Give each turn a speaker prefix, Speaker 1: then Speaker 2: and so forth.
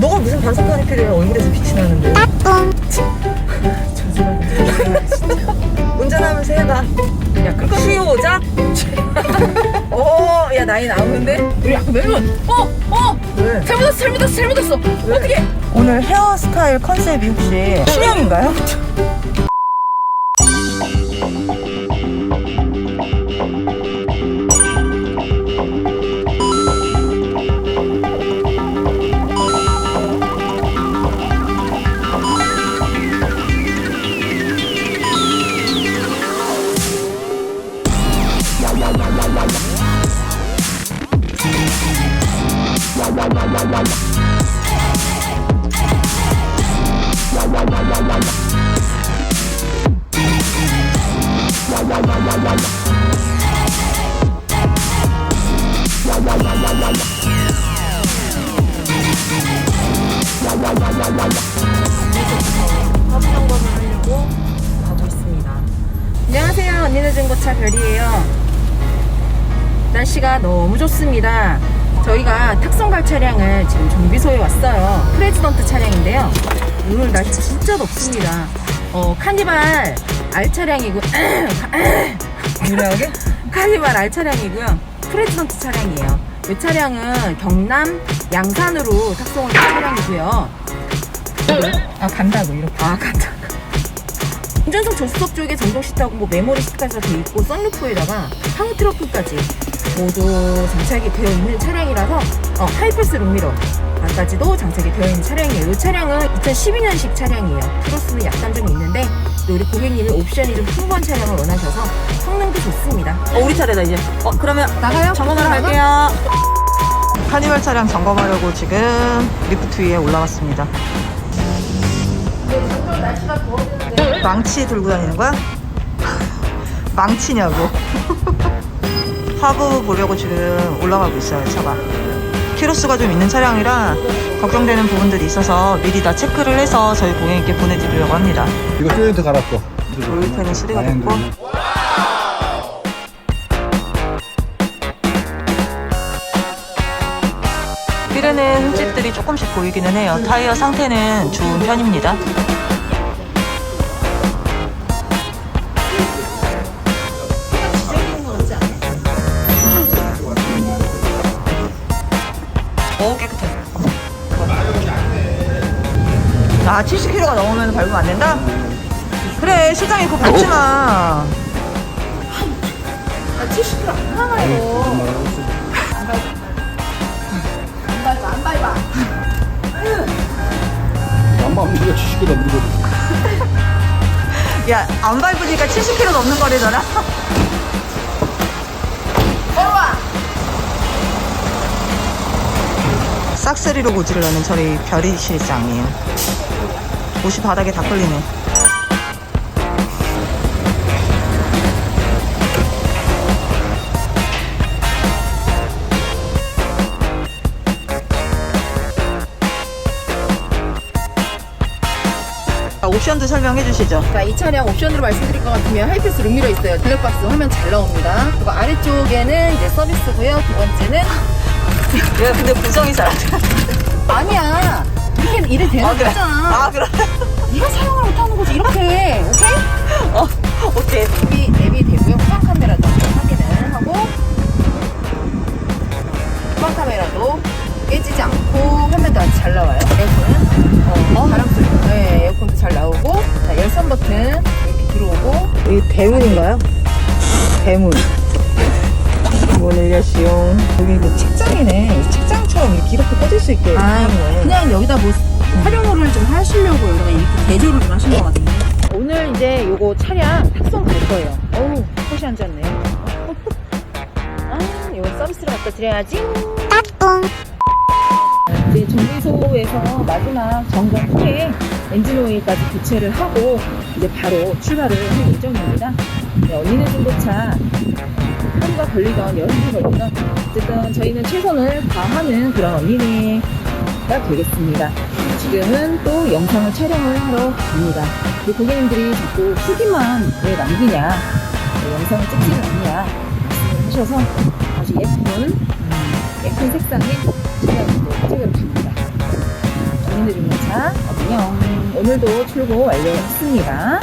Speaker 1: 너가 무슨 반사판 필요해 얼굴에서 빛이 나는데 진짜 운전하면서 해봐 야 그거 수요자 오야 나이 나오는데
Speaker 2: 우리 아까 매번 어! 어!
Speaker 1: 왜?
Speaker 2: 잘못했어 잘못했어 잘못했어 어떻게
Speaker 1: 오늘 헤어스타일 컨셉이 혹시 신형인가요?
Speaker 2: 안녕하세요. 언니는 중고차 별이에요. 날씨가 너무 좋습니다 저희가 탁송 갈 차량을 지금 정비소에 왔어요. 프레지던트 차량인데요. 오늘 날씨 진짜 덥습니다. 어 카니발 R 차량이고
Speaker 1: 유리하게?
Speaker 2: 카니발 R 차량이고요. 프레지던트 차량이에요. 이 차량은 경남 양산으로 탁송을 한 차량이고요.
Speaker 1: 아 간다고 이렇게.
Speaker 2: 아, 간다. 운전석 조수석 쪽에 전동 시트하고 뭐 메모리 시트까지 돼 있고 썬루프에다가 상우 트러플까지 모두 장착이 되어 있는 차량이라서 어, 하이패스 룸미러까지도 장착이 되어 있는 차량이에요. 이 차량은 2012년식 차량이에요. 크로스는 약간 좀 있는데 또 우리 고객님이 옵션이 좀 풍부한 차량을 원하셔서 성능도 좋습니다.
Speaker 1: 어 우리 차례다 이제 어 그러면
Speaker 2: 나가요?
Speaker 1: 점검하러 갈게요 카니발 차량 점검하려고 지금 리프트 위에 올라왔습니다 망치 들고 다니는 거야? 망치냐고 하부 보려고 지금 올라가고 있어요 차가. 키로수가 좀 있는 차량이라 걱정되는 부분들이 있어서 미리 다 체크를 해서 저희 고객님께 보내드리려고 합니다.
Speaker 3: 이거 조인트 갈았고.
Speaker 1: 조인트는 수리가 됐고. 휠에는 흠집들이 조금씩 보이기는 해요. 타이어 상태는 좋은 편입니다 오 깨끗해 아 70kg가 넘으면 밟으면 안 된다? 그래 시장에 그거 밟지 마
Speaker 2: 70kg 안 나가요. 안 밟아, 안 밟아.
Speaker 3: 안 밟으면 네가 70kg 넘는 거지.
Speaker 1: 야, 안 밟으니까 70kg 넘는 거래잖아. 싹쓸이로 고지를 하는 저희 별이 실장이에요. 옷이 바닥에 다 걸리네. 아, 옵션도 설명해 주시죠.
Speaker 2: 자, 이 차량 옵션으로 말씀드릴 것 같으면 하이패스 룸미러 있어요. 블랙박스 화면 잘 나옵니다. 그리고 아래쪽에는 이제 서비스고요. 두 번째는
Speaker 1: 야, 근데 구성이 잘 안 돼.
Speaker 2: 아니야. 이렇게 이래 되는
Speaker 1: 아, 그래.
Speaker 2: 거잖아.
Speaker 1: 아, 그래.
Speaker 2: 네가 사용을 못하는 거지. 이렇게. 오케이?
Speaker 1: 어, 오케이.
Speaker 2: 앱이, 앱이 되고요. 후방 카메라도 한번 확인을 하고 후방 카메라도 깨지지 않고 화면도 아주 잘 나와요. 에어컨은 어, 바람 소리. 네, 에어컨도 잘 나오고 자, 열선 버튼 이렇게 들어오고
Speaker 1: 이 대문인가요? 대문. 문을 여시용. 여기 그 책장이네. 이 책장처럼 이렇게 이렇게 꽂을 수 있게.
Speaker 2: 아,
Speaker 1: 하는.
Speaker 2: 그냥 여기다 뭐 활용을 좀 하시려고 여기다가 이렇게 대조를 좀 하신 것 같은데. 오늘 이제 요거 차량 탁송 갈 거예요. 어우, 꽃이 앉았네. 아, 요거 서비스로 갖다 드려야지. 이제 정비소에서 마지막 점검 후에 엔진 오일까지 교체를 하고 이제 바로 출발을 할 예정입니다. 네, 언니는 중고차 걸리던 열흘이 걸리던 어쨌든 저희는 최선을 다하는 그런 언니네가 되겠습니다. 지금은 또 영상을 촬영을 하러 갑니다. 우리 고객님들이 자꾸 후기만 왜 남기냐, 왜 영상을 찍지 않냐 하셔서 아주 예쁜 음, 예쁜 색상의 차량으로 찍으러 갑니다.
Speaker 4: 언니네 중고차 안녕. 오늘도 출고 완료했습니다.